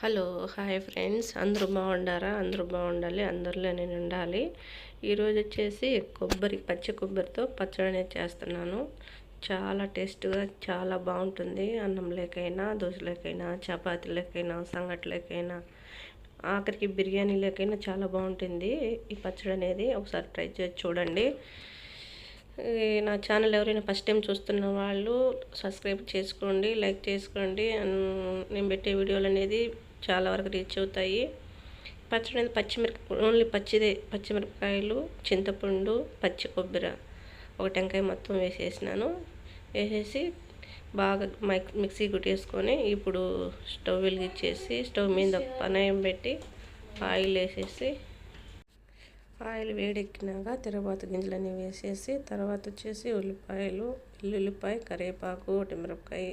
Hello hi friends. అందరూ బాగుండారా? అందరూ బాగుండాలి. అందరిలో నేను ఉండాలి. ఈరోజు వచ్చేసి కొబ్బరి పచ్చి కొబ్బరితో పచ్చడి అనేది చేస్తున్నాను. చాలా టేస్ట్గా చాలా బాగుంటుంది. అన్నం లేకైనా దోశలేకైనా చపాతీలకైనా సంగట్లకైనా ఆఖరికి బిర్యానీ లేకైనా చాలా బాగుంటుంది. ఈ పచ్చడి అనేది ఒకసారి ట్రై చేసి చూడండి. నా ఛానల్ ఎవరైనా ఫస్ట్ టైం చూస్తున్న వాళ్ళు సబ్స్క్రైబ్ చేసుకోండి లైక్ చేసుకోండి. నేను పెట్టే వీడియోలు అనేది చాలా వరకు రీచ్ అవుతాయి. పచ్చడి అనేది పచ్చిమిరప ఓన్లీ పచ్చిదే పచ్చిమిరపకాయలు చింతపండు పచ్చి కొబ్బరి ఒక టెంకాయ మొత్తం వేసేసినాను. వేసేసి బాగా మిక్సీ కొట్టేసుకొని ఇప్పుడు స్టవ్ వెలిగించేసి స్టవ్ మీద పనయం పెట్టి ఆయిల్ వేసేసి ఆయిల్ వేడెక్కినాక తిరగబాత గింజలన్నీ వేసేసి తర్వాత వచ్చేసి ఉల్లిపాయలు ఉల్లిపాయ కరివేపాకు మిరపకాయ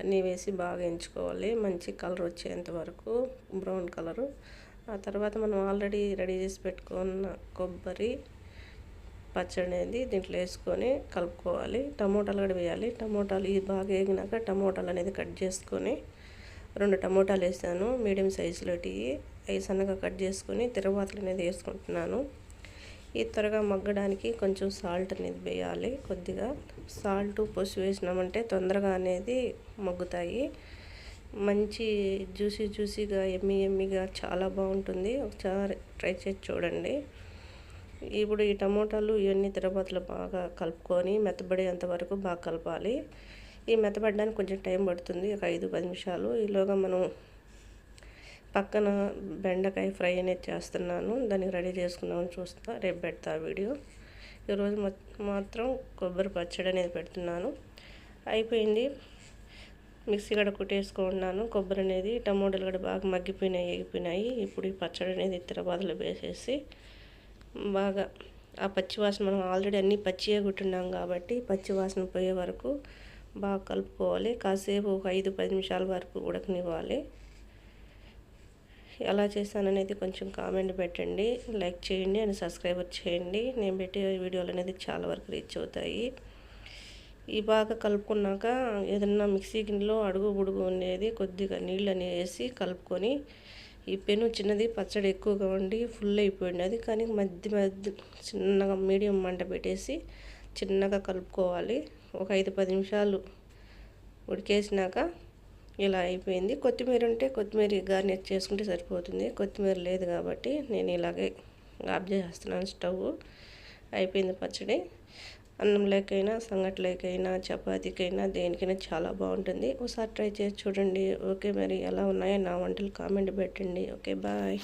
అన్నీ వేసి బాగా ఎంచుకోవాలి. మంచి కలర్ వచ్చేంత వరకు బ్రౌన్ కలరు. ఆ తర్వాత మనం ఆల్రెడీ రెడీ చేసి పెట్టుకున్న కొబ్బరి పచ్చడి అనేది దీంట్లో వేసుకొని కలుపుకోవాలి. టమోటాలు కూడా వేయాలి. టమోటాలు ఇది బాగా వేగినాక టమోటాలు అనేది కట్ చేసుకొని రెండు టమోటాలు వేసాను. మీడియం సైజులోటి అవి సన్నగా కట్ చేసుకొని తిరవాతలు అనేది వేసుకుంటున్నాను. ఈ త్వరగా మగ్గడానికి కొంచెం సాల్ట్ అనేది వేయాలి. కొద్దిగా సాల్ట్ పసుపు వేసినామంటే తొందరగా అనేది మగ్గుతాయి. మంచి జ్యూసీ జ్యూసీగా ఎమ్మి ఎమ్మిగా చాలా బాగుంటుంది. ఒకసారి ట్రై చేసి చూడండి. ఇప్పుడు ఈ టమోటాలు ఇవన్నీ తిరగబాతులు బాగా కలుపుకొని మెత్తబడేంత వరకు బాగా కలపాలి. ఈ మెత్తబడడానికి కొంచెం టైం పడుతుంది. ఒక ఐదు పది నిమిషాలు. ఈలోగా మనం పక్కన బెండకాయ ఫ్రై అనేది చేస్తున్నాను. దాన్ని రెడీ చేసుకుందామని చూస్తా రేపు పెడతా వీడియో. ఈరోజు మాత్రం కొబ్బరి పచ్చడి అనేది పెడుతున్నాను. అయిపోయింది. మిక్సీ కూడా కుట్టేసుకున్నాను కొబ్బరి అనేది టమోటాలు కూడా బాగా మగ్గిపోయినాయి ఎగిపోయినాయి ఇప్పుడు ఈ పచ్చడి అనేది తిరబాదులు వేసేసి బాగా ఆ పచ్చి వాసన మనం ఆల్రెడీ అన్నీ పచ్చిగా కుట్టున్నాం కాబట్టి పచ్చి వాసన పోయే వరకు బాగా కలుపుకోవాలి. కాసేపు ఒక ఐదు పది నిమిషాల వరకు ఉడకనివ్వాలి. ఎలా చేశాననేది కొంచెం కామెంట్ పెట్టండి లైక్ చేయండి అండ్ సబ్స్క్రైబర్ చేయండి. నేను పెట్టే వీడియోలు అనేది చాలా వరకు రీచ్ అవుతాయి. ఈ బాగా కలుపుకున్నాక ఏదన్నా మిక్సీ గిన్నెలో అడుగు బుడుగు ఉండేది కొద్దిగా నీళ్ళు వేసి కలుపుకొని ఈ పెను చిన్నది పచ్చడి ఎక్కువగా ఉండి ఫుల్ అయిపోయింది అది కానీ మధ్య మధ్య చిన్నగా మీడియం మంట పెట్టేసి చిన్నగా కలుపుకోవాలి. ఒక ఐదు పది నిమిషాలు ఉడికేసినాక ఇలా అయిపోయింది. కొత్తిమీర ఉంటే కొత్తిమీర గార్నిష్ చేసుకుంటే సరిపోతుంది. కొత్తిమీర లేదు కాబట్టి నేను ఇలాగే ఆఫ్ చేస్తున్నాను స్టవ్. అయిపోయింది పచ్చడి. అన్నం లేకైనా సంగట్లేకైనా చపాతీకైనా దేనికైనా చాలా బాగుంటుంది. ఒకసారి ట్రై చేసి చూడండి. ఓకే మరి ఎలా ఉన్నాయో నా వంటలు కామెంట్ పెట్టండి. Okay bye.